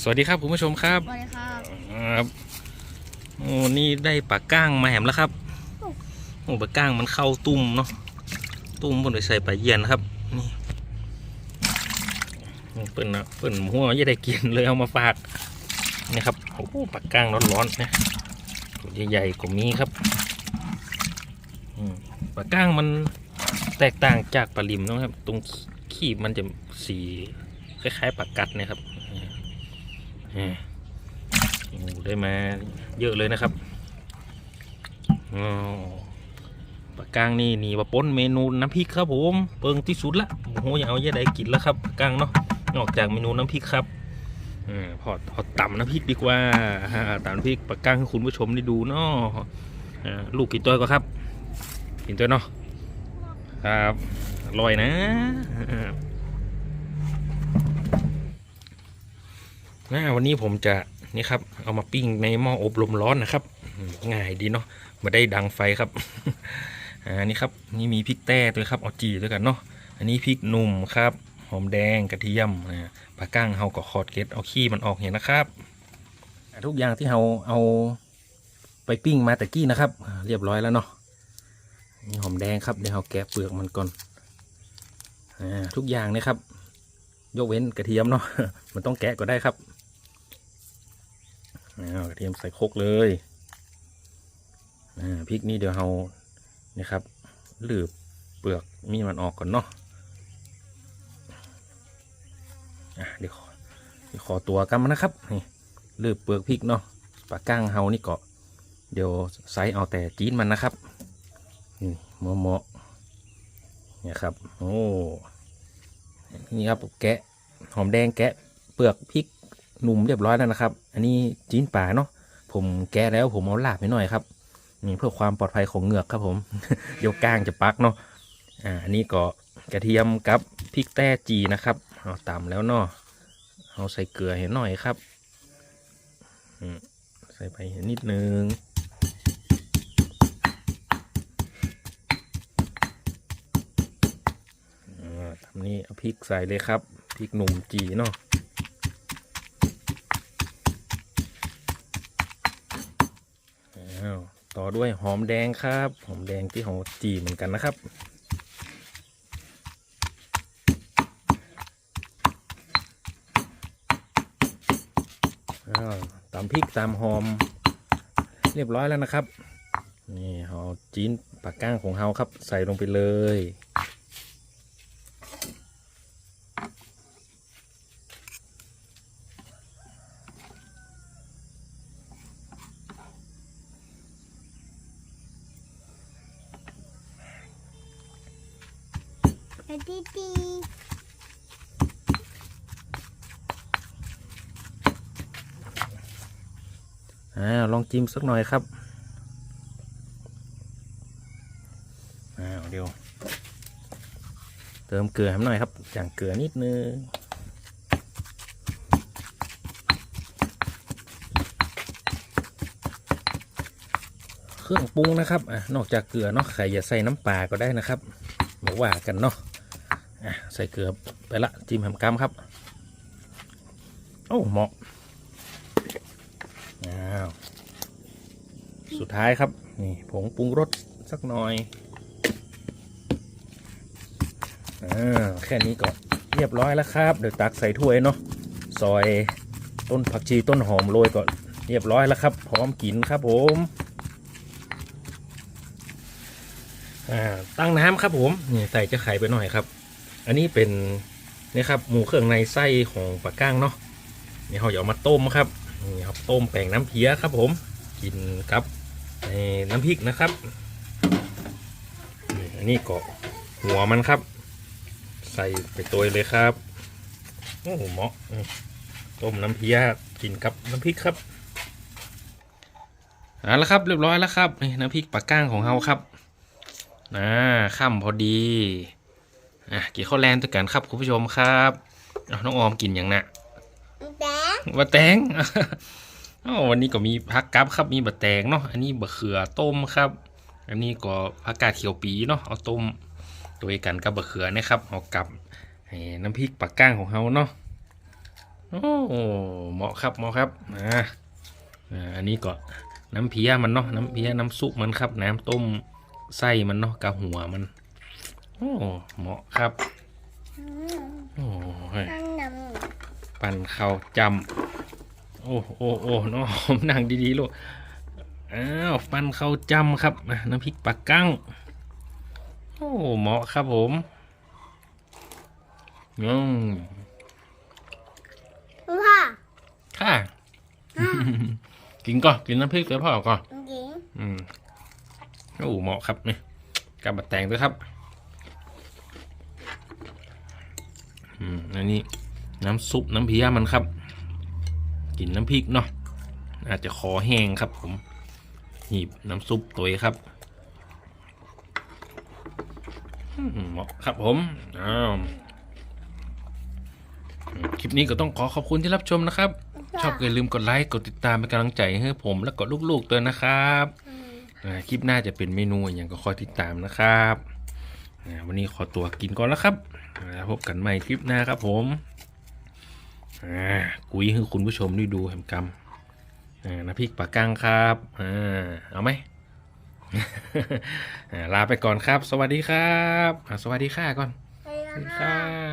สวัสดีครับคุณผู้ชมครับสวัสดีครับครับโอ้นี่ได้ปลาก้างมาแหมแล้วครับโอ้ปลาก้างมันเข้าตุ้มเนาะตุ้มบนไปใส่ปลาเยียนครับนี่นี่เปิ่นนะเปิ่นหัวยังได้กินเลยเอามาฝากนี่ครับโอ้ปลาก้างร้อนๆนะตัวใหญ่ๆกว่ามีครับอืมปลาก้างมันแตกต่างจากปลาลิมนะครับ ตรงขีบมันจะสีคล้ายๆปลากัดเนะครับอืมโอ้ ได้มาเยอะเลยนะครับปลากางนี่นี่มาป้นเมนูน้ำพริกครับผมเปิงที่สุดละโอ้โหอยากเอาเยอะใดกินแล้วครับปลากางเนาะนอกจากเมนูน้ำพริกครับอพอพอตำน้ำพริกดีกว่าตำน้ำพริกปลากางให้คุณผู้ชมได้ดูเนาะลูกกินตัวก็ครับ กินตัวเนาะครับอร่อยนะ นะวันนี้ผมจะนี่ครับ เอามาปิ้งในหม้ออบลมร้อนนะครับ ง่ายดีเนาะมาได้ดังไฟครับอ่านี่ครับนี่มีพริกแต้ด้วยครับเอาจีด้วยกันเนาะอันนี้พริกหนุ่มครับ หอมแดงกระเทียมอ่าปลากั้งเฮาก็ขอดเกล็ดเอาขี้มันออกเห็นนะครับ ทุกอย่างที่เฮาเอาไปปิ้งมาแต่กี้นะครับ เรียบร้อยแล้วเนาะนี่หอมแดงครับเดี๋ยวเฮาแกะเปลือกมันก่อนอทุกอย่างนะครับ ยกเว้นกระเทียมเนาะมันต้องแกะก็ได้ครับ เทียมใส่โคกเลยอ่าพริกนี่เดี๋ยวเรานี่ครับลืบเปลือกมีมันออกก่อนเนาะอะเดี๋ยวขอเดี๋ยวขอตัวกันมานะครับนี่ลืบเปลือกพริกเนาะปลาก้างเฮานี่ก็เดี๋ยวใส่เอาแต่จีนมันนะครับนี่เหมาะเหมาะเนี่ยครับโอ้นี่ครับแกะหอมแดงแกะเปลือกพริก หนุ่มเรียบร้อยแล้วนะครับ อันนี้จีนป่าเนาะผมแกะแล้วผมเอาลาบไปหน่อยครับนี่เพื่อความปลอดภัยของเหงือกครับผมเดี๋ยวก้างจะปักเนาะอ่าอันนี้ก็กระเทียมกับพริกแต้จีนะครับเอาตำแล้วเนาะเอาใส่เกลือเห็นหน่อยครับอืมใส่ไปนิดนึงอ่าทำนี้เอาพริกใส่เลยครับพริกหนุ่มจีเนาะ อ้าว ต่อด้วยหอมแดงครับ หอมแดงที่หอมจีเหมือนกันนะครับ ตามพริกตามหอม เรียบร้อยแล้วนะครับ นี่หอมจีนปากก้างของเฮาครับ ใส่ลงไปเลย ดีดีอ้าลองจิ้มสักหน่อยครับอ้าวเดี๋ยว เติมเกลือให้มันหน่อยครับอย่างเกลือนิดนึงเครื่องปรุงนะครับอะนอกจากเกลือเนาะใครอย่าใส่น้ำปลาก็ได้นะครับบอกว่ากันเนาะ ใส่เกลือไปละจิ้มแฮมกัมครับ โอ้เหมาะอ้าวสุดท้ายครับ นี่ ผงปรุงรสสักหน่อยอ่าแค่นี้ก็เรียบร้อยแล้วครับ เดี๋ยวตักใส่ถ้วยเนาะซอยต้นผักชีต้นหอมโรยก็เรียบร้อยแล้วครับ พร้อมกินครับผมอ่าตั้งน้ำครับผมนี่ใส่จะไข่ไปหน่อยครับ อันนี้เป็นนี่ครับหมูเครื่องในไส้ของปลาก้างเนาะนี่เราจะเอามาต้มครับนี่ครับต้มแป้งน้ำเพี้ยครับผมกินครับในน้ำพริกนะครับนี่อันนี้ก็หัวมันครับ ใส่ไปตัวเลยครับโอ้โหเหมาะต้มน้ำเพี้ยกินกับน้ำพริกครับเอาละครับเรียบร้อยแล้วครับนี่น้ำพริกปลาก้างของเราครับอ่าค่ำพอดี อะกินข้าวแลนด้วยกันครับคุณผู้ชมครับเอาน้องออมกินอย่างน่ะแดงบะแตงอ๋อวันนี้ก็มีผักกับครับมีบะแตงเนาะอันนี้บะเขือต้มครับ อันนี้ก็ผักกาดเขียวปีเนาะเอาต้มตัวกันกับบะเขือนะครับเอากับให้น้ำพริกปักก้างของเขาเนาะโอ้เหมาะครับเหมาะครับอ่าอ่าอันนี้ก็น้ำเพียมันเนาะน้ำเพียน้ำซุปมันครับ น้ำต้มไส้มันเนาะกะหัวมัน โอ้เหมาะครับอืมโอ้ยนั่งนปั่นข้าวจำโอ้โอ้โอ้น้องนั่งดีๆลูกอ้าวปั่นข้าวจำครับอะน้ำพริกปลากั้งโอ้เหมาะครับผมอืมำพ่อค่ะ กินก่อนกินน้ำพริกเสือพ่อก่อนหญิงอืมโอ้เหมาะครับนี่กับบัดแตงด้วยครับ อืมอันนี้น้ำซุปน้ำเพียมันครับกินน้ำพริกเนาะอาจจะคอแห้งครับผมหีบน้ำซุปตัวครับอืมเหมาะครับผมอ้าวอืมคลิปนี้ก็ต้องขอขอบคุณที่รับชมนะครับ ชอบก็อย่าลืมกดไลค์กดติดตามเป็นกำลังใจให้ผมและกดลูกๆตัวนะครับอืมอ่าคลิปหน้าจะเป็นเมนูอย่างก็คอยติดตามนะครับอ่า วันนี้ขอตัวกินก่อนแล้วครับอ่าพบกันใหม่คลิปหน้าครับผมอ่ากุยให้คุณผู้ชมได้ดูแหมกำอ่าน้ำพริกปลาก้างครับอ่าเอาไหมอ่าลาไปก่อนครับ สวัสดีครับอ่าสวัสดีค่ะก่อนไปสวัสดีแล้วค่ค่ะะ